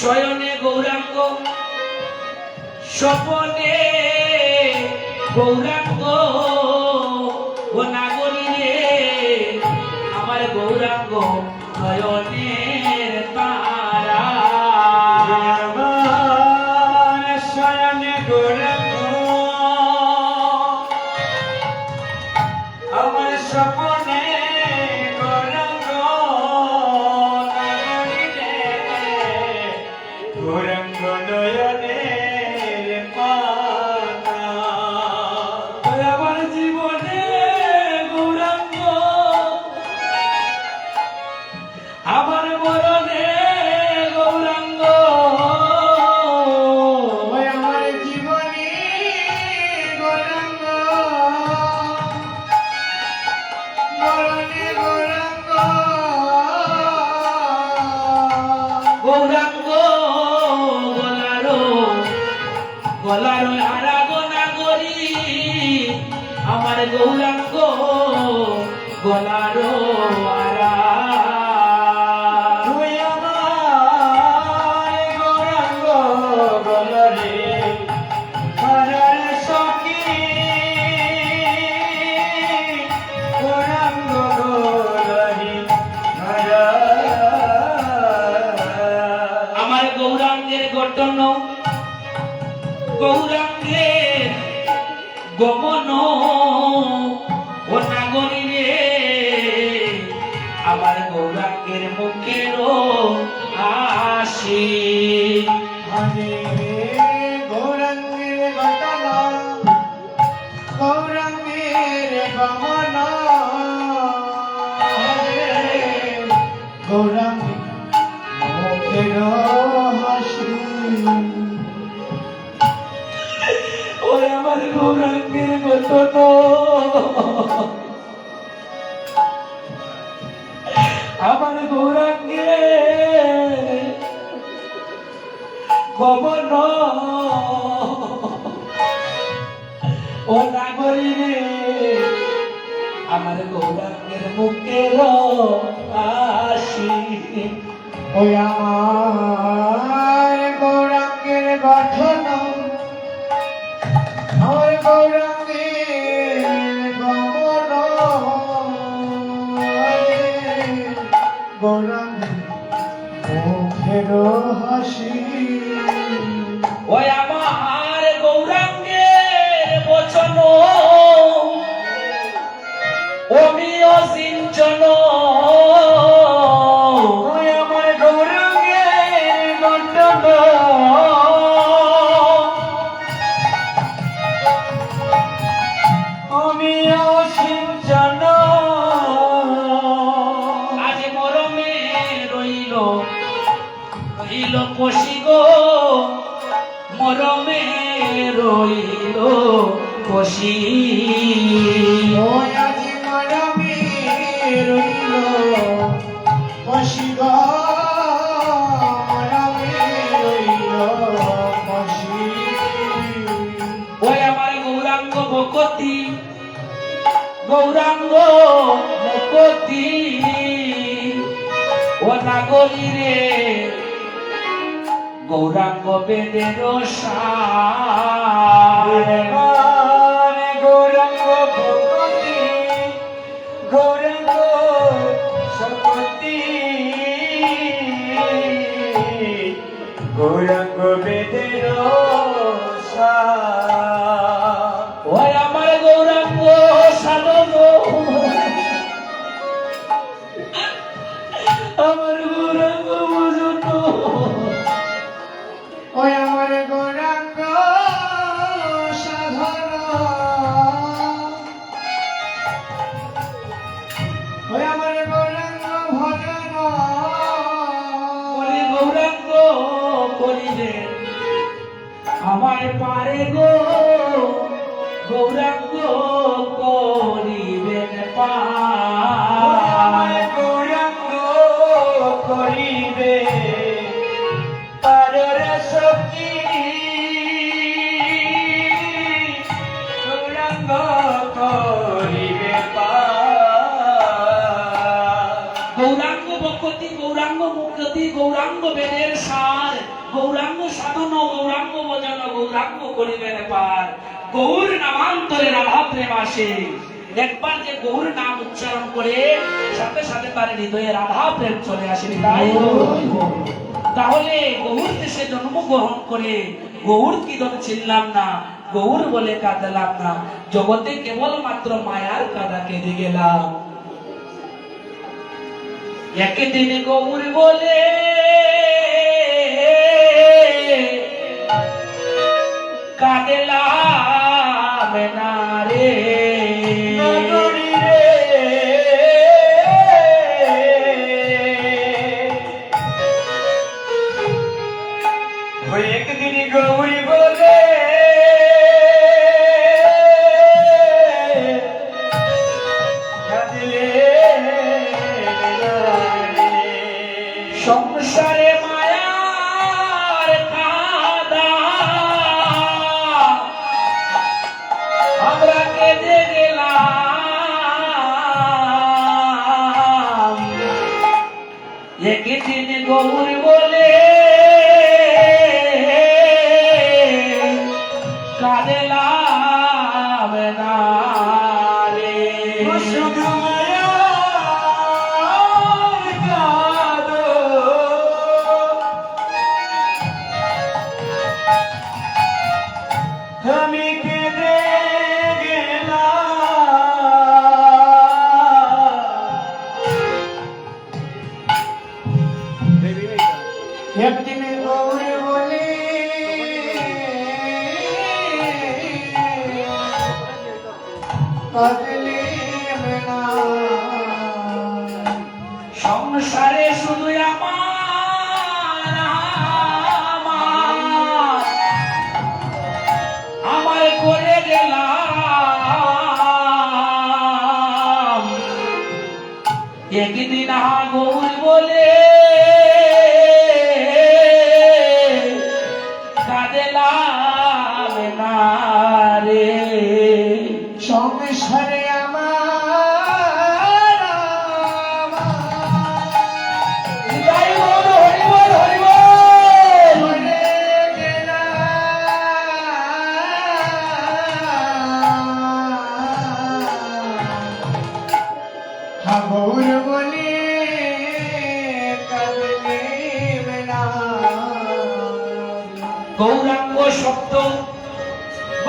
শয়নে গৌরাঙ্গ স্বপনে গৌরাঙ্গ। Angola. আসে হরে গৌরঙ্গের বদলা গৌরঙ্গের বমলা গৌরঙ্গ মুখের হাসি। ওরে আমার খবর ন। ও নাগরী রে আমার গৌরাঙ্গের মুখের আসি ওই আমার গৌরাঙ্গ মুকতি ও নাগরী রে গৌরাঙ্গ বেদের সার। প্রেম চলে আসেনি, তাই তাহলে গৌর দেশে জন্মগ্রহণ করে গৌর কিরণ ছিলাম না? গৌর বলে কাঁদলাম না। জগতে কেবল মাত্র মায়ার কাদা কেঁদে গেলাম। একদিন গৌর বলে, কাঁদলাম que tiene como el bol. সংসারে শুধু আমার।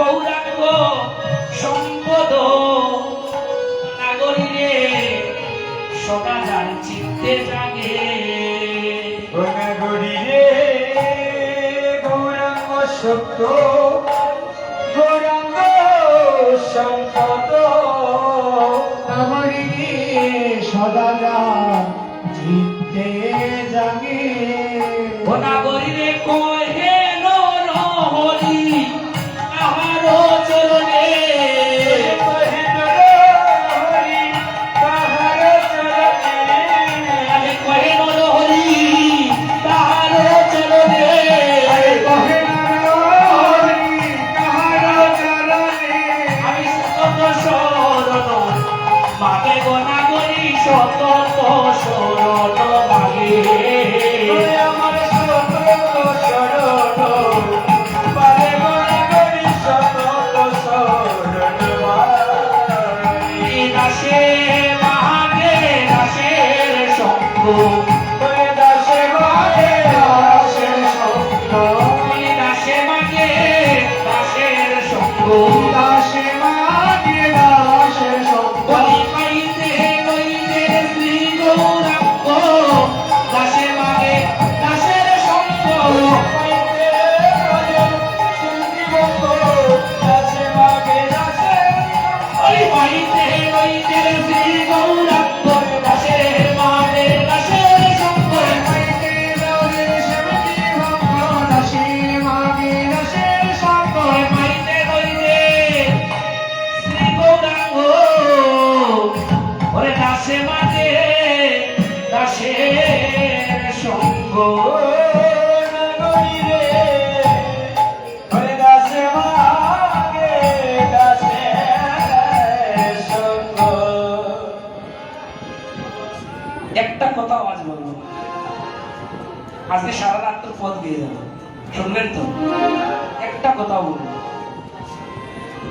গৌরাঙ্গ সম্পদ নাগরীরে সদা যার চিত্তে জাগে। নাগরীরে গৌরাঙ্গ সত্য।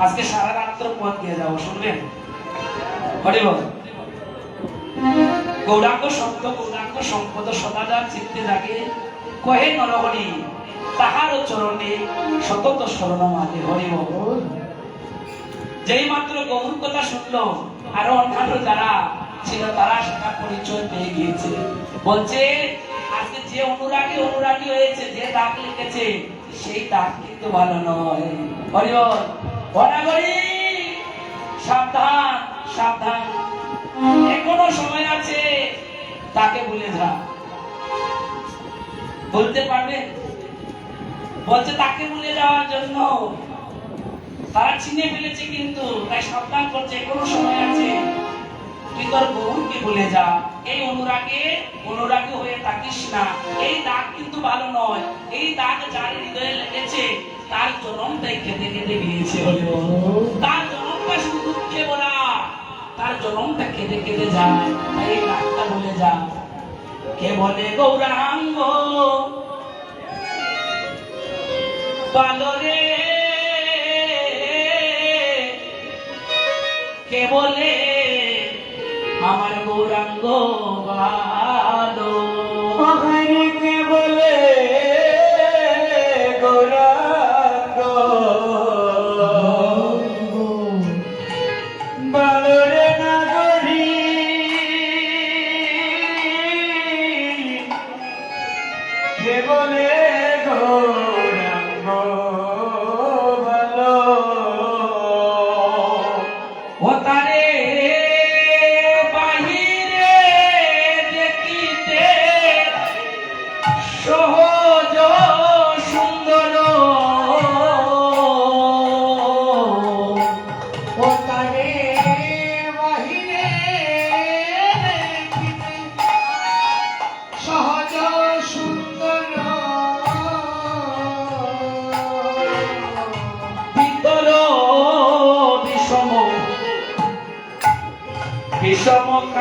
আজকে সারা রাত্র পথ দিয়ে যাব শুনলেন হরি বল। গৌরাঙ্গ সত্য গৌরাঙ্গ সম্পদ, সদাচার চিত্তে জাগে। কহে নরহরি, তাহার চরণে সতত স্মরণ মাঝে হরি বল। যেই মাত্র গৌর কথা শুনলো, আরও অন্যান্য যারা ছিল, তারা সেটা পরিচয় পেয়ে গিয়েছে। বলছে, আজকে যে অনুরাগী অনুরাগী হয়েছে, যে ডাক লিখেছে, সেই ডাক কিন্তু ভালো নয়। হরিবল তাকে বলে যা বলতে পারবে? বলছে, তাকে ভুলে যাওয়ার জন্য। তারা চিনে ফেলেছে কিন্তু, তাই সাবধান করছে, কোনো সময় আছে। তোর বউকে ভুলে যা। এই অনুরাগে, অনুরাগী হয়ে থাকিস না। এই দাগ কিন্তু ভালো নয়। এই দাগ যার হৃদয়ে লেগেছে, তার খেতে খেতে তার জনমটা শুধু দুঃখে বলা। তার জনমটা যায় তাই এই দাগটা যা। কে বলে গৌরাঙ্গ? পালরে। কে বলে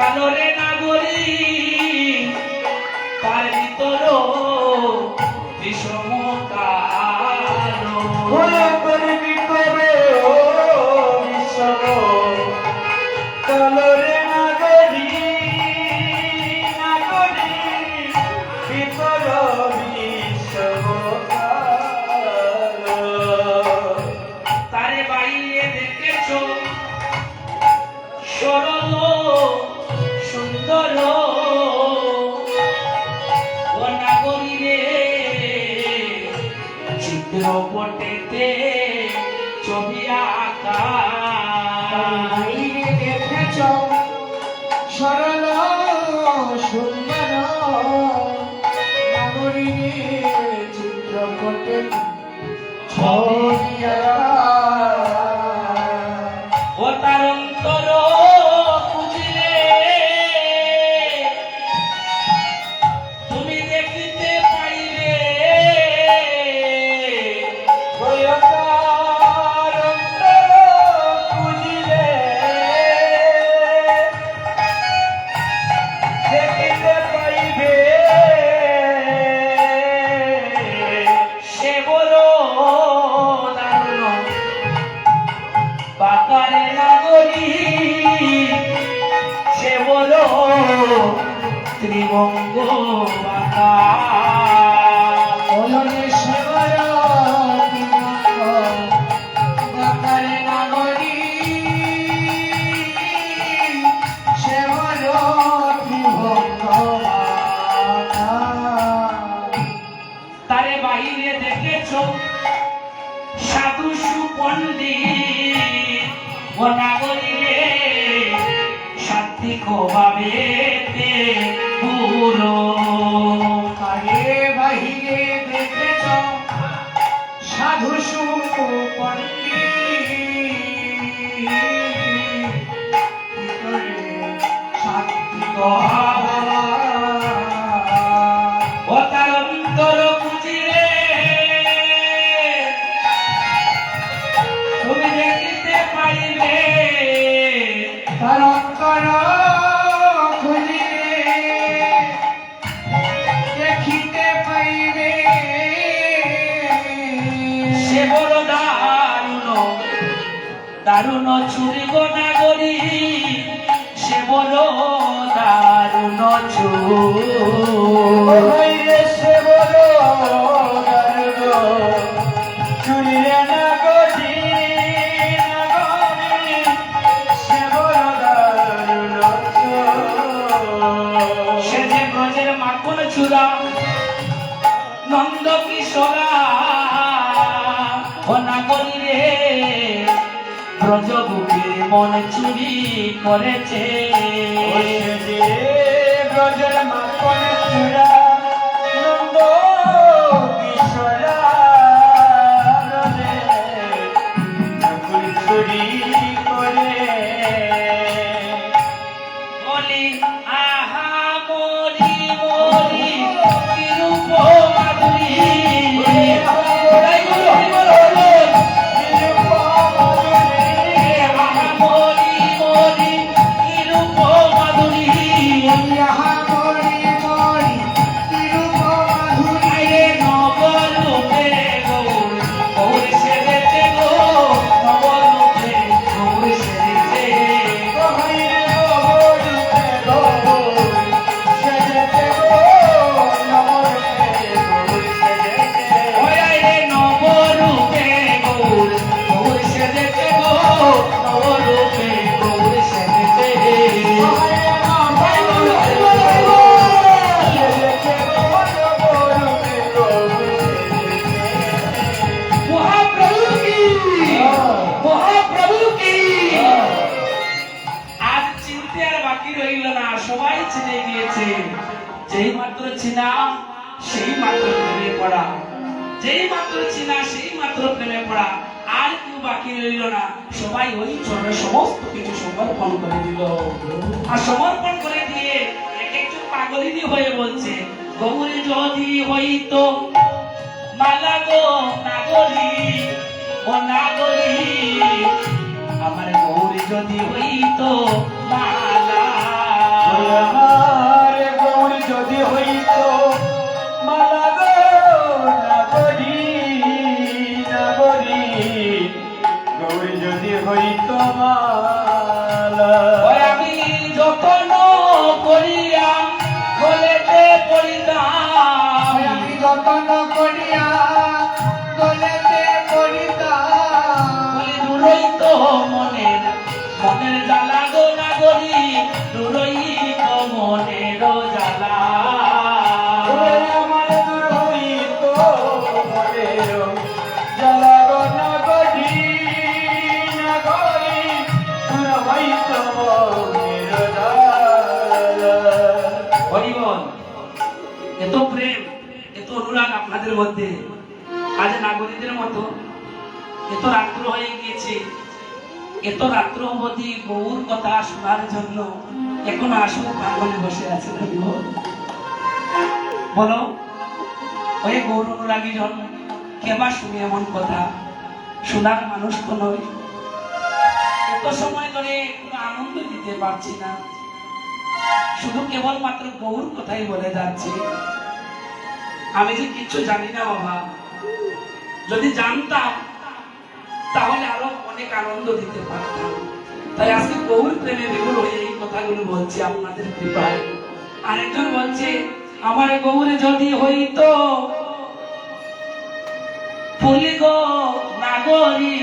Carlos চিত্রপটেতে ছবি আঁকা দেখেছ সরল সুন্দর নাগরিকে চিত্রপটে ছবি ও ত্রিবঙ্গ বাকা মন চুরি করেছে? ব্রজের মাখন চূড়া নন্দ না সবাই ওই চরণে সমস্ত কিছু সমর্পণ করে দিল। আর সমর্পণ করে দিয়ে এক একজন পাগলিনী হয়ে বলছে, গৌরী যদি হইত, মালা গো নাগরি, ও নাগরি, আমার গৌরী যদি হইতো তো মনের মনের জ্বালা গো নাগরী দূরই তো মনের জ্বালা। গো এত প্রেম এত অনুরাগ আপনাদের মধ্যে আজ নাগরিকদের মতো এত রাত্র হয়ে গিয়েছে। এত রাত্র অবধি গৌর কথা শোনার জন্য এখন আসলে পাগলে বসে আছে বলো, ওই গৌর অনুরাগী জন কেবা শুনি এমন কথা? শোনার মানুষ তো নয়। এত সময় ধরে আনন্দ দিতে পারছি না। শুধু কেবলমাত্র গৌর কথাই বলে যাচ্ছে। আমি যে কিচ্ছু জানি না বাবা। যদি জানতাম তাহলে আরও অনেক আনন্দ দিতে পারতাম। তাই আজকে গৌর প্রেমে বিগুল হয়ে এই কথাগুলো বলছি আপনাদের কৃপায়। আরেকজন বলছে, আমার গৌরে যদি হইত, ফুলি গো নাগরী,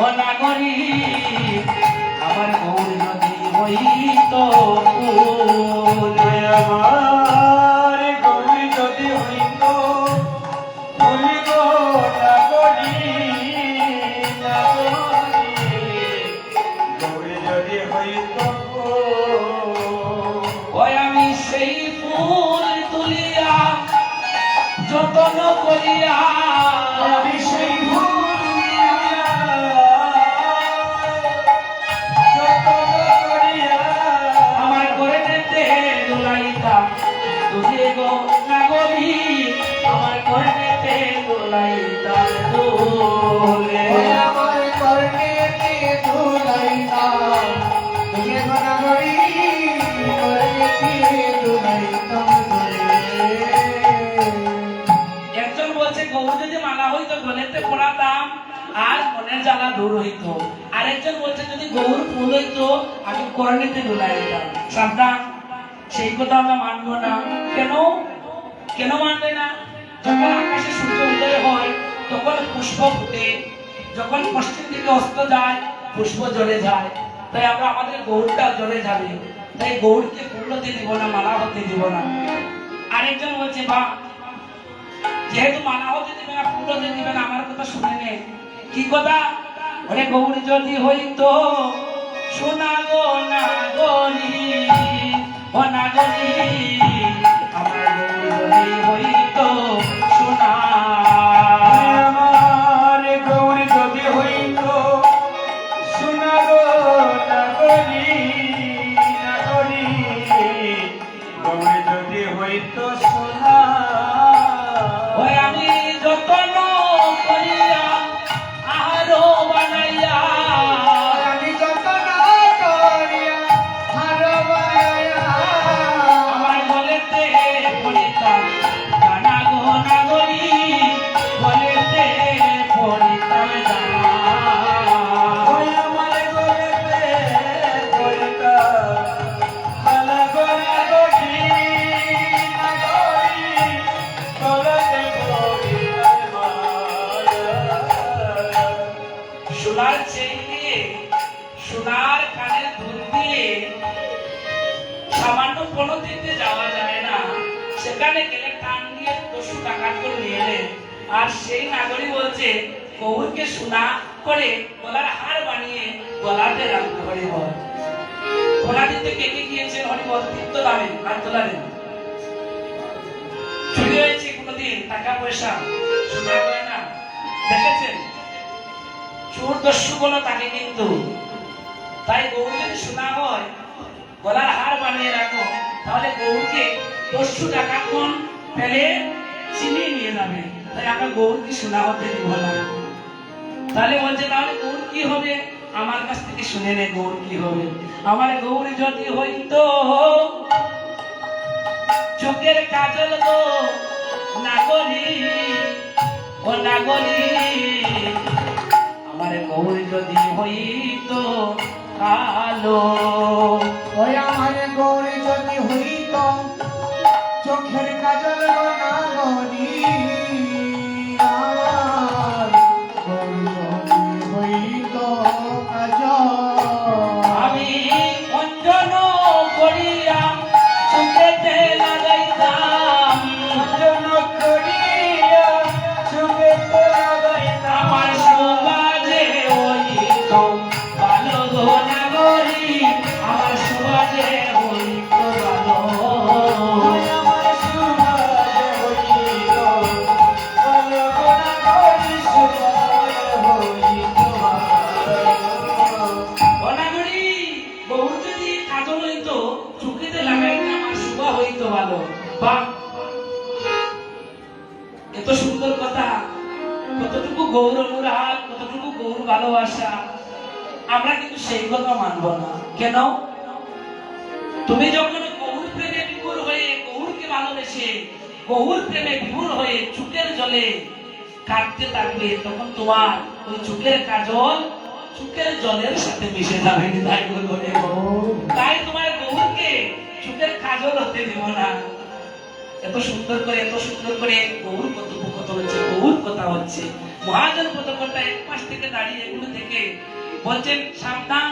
ও নাগরী, আমার গলেতে পড়াতাম আর মনের জ্বালা দূর হইতো। আরেকজন বলছে, যদি গৌর ফুল হইতো, আমি করণীতে ডুলাই দিতাম। সাবধান, সেই কথা আমরা মানবো না। কেন? কেন মানবে না? যখন আকাশে সূর্য উদয় হয়, তখন পুষ্প ফুটে। যখন পশ্চিম দিকে অস্ত যায়, পুষ্প জ্বলে যায়। তাই আমরা আমাদের গৌরটা জ্বলে যাবে। তাই গৌরকে পূর্ণতে দিব না, মালা হতে দিব না। আরেকজন বলছে বা যেহেতু মানা হতে দিবে না পূর্ণতে দিবে না, আমার কথা শুনে নে। কি কথা? ওরে গৌর, যদি হইতো শোনা গো না গরি ও না গরি আমার গৌর যদি হইতো সেখানে গেলে টান দিয়ে দস্যু টাকা করে নিয়ে এলেন আর সেই নাগরী বলছে কৌরকে সোনা করে গলার হার বানিয়ে গলাতে রাখতে পারে বল। সোনা দিতে গিয়েছেন? হরিবল তোলাবেন চুরি হয়েছে কোনোদিন টাকা পয়সা সোনা গয়না। দেখেছেন? চোর দস্যু তাকে কিন্তু। তাই গৌর যদি শোনা হয়, গলার হার বানিয়ে রাখো, তাহলে গৌরকে দস্যু টাকা কোন পেলে চিনিয়ে নিয়ে যাবে। তাই আমরা গৌরকে শোনা হতে তাহলে বলছে, তাহলে গৌর কি হবে? আমার কাছ থেকে শুনে নে গৌর কি হবে। আমার গৌর যদি হইতো, চোখের কাজল গো নাগরী ও নাগরী আমার গৌর যদি হইতো কালো, ওই আমার গৌরী বা এত সুন্দর কথা, কতটুকু গৌর মুরাদ, কতটুকু গৌর ভালোবাসা, আমরা কিন্তু সেই কথা মানব না। কেন? তুমি যখন গৌর প্রেমে বিপুল হয়ে গৌরকে ভালোবেসে গৌর প্রেমে বিপুল হয়ে চুকের জলে কাটতে থাকবে, তখন তোমার ওই চুকের কাজল চুকের জলের সাথে মিশে যাবে, তাই বলে তাই তোমার গৌরকে চুকের কাজল হতে দিব না। এত সুন্দর করে, এত সুন্দর করে গৌর কথোপকথন হচ্ছে, গৌর কথা হচ্ছে। মহাজন পদকর্তা এক পাশ থেকে দাঁড়িয়ে এগুলো থেকে বলছেন, সাবধান,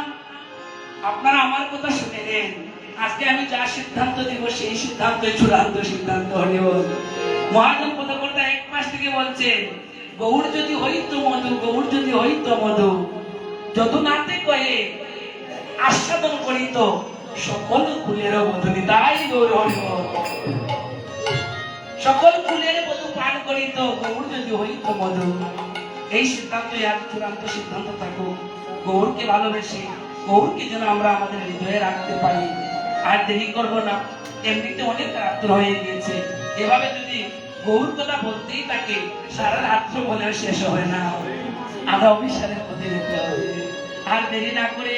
আপনারা আমার কথা শুনে নেন। আজকে আমি যা সিদ্ধান্ত দিব, সেই সিদ্ধান্ত, চূড়ান্ত সিদ্ধান্ত হরিব মহাজন পদকর্তা এক পাশ থেকে বলছেন গৌর যদি হইতো মধু, গৌর যদি হইতো মধু যত নাতে কয়ে আস্বাদন করিত, সকল ফুলের মধুনি তাই গৌর হরিব সকল ফুলের মধু পান করিত গৌর যদি হইত মধু। এই সিদ্ধান্ত এক চূড়ান্ত সিদ্ধান্ত থাকুক গৌরকে ভালোবেসে, গৌরকে যেন আমরা আমাদের হৃদয়ে রাখতে পারি। আর দেরি করব না, এমনিতে অনেক রাত্র হয়ে গিয়েছে। এভাবে যদি গৌর কথা বলতেই থাকে সারা রাত্র বলেও শেষ হয় না। আমরা যেতে হবে। আর দেরি না করে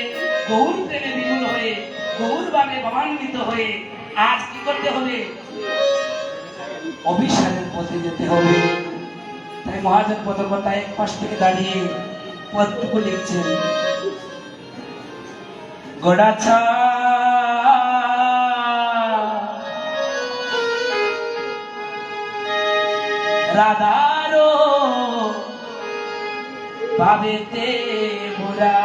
গৌর প্রেমে বিমূল হয়ে গৌর ভাবে ভবান্বিত হয়ে আজ কি করতে হবে? অভিশালের পথে যেতে হবে। তাই মহাজন পদকতা এক পাশ থেকে দাঁড়িয়ে পদটুকু লিখছেন গোড়াছা রাধারো পাবেতে বুড়া।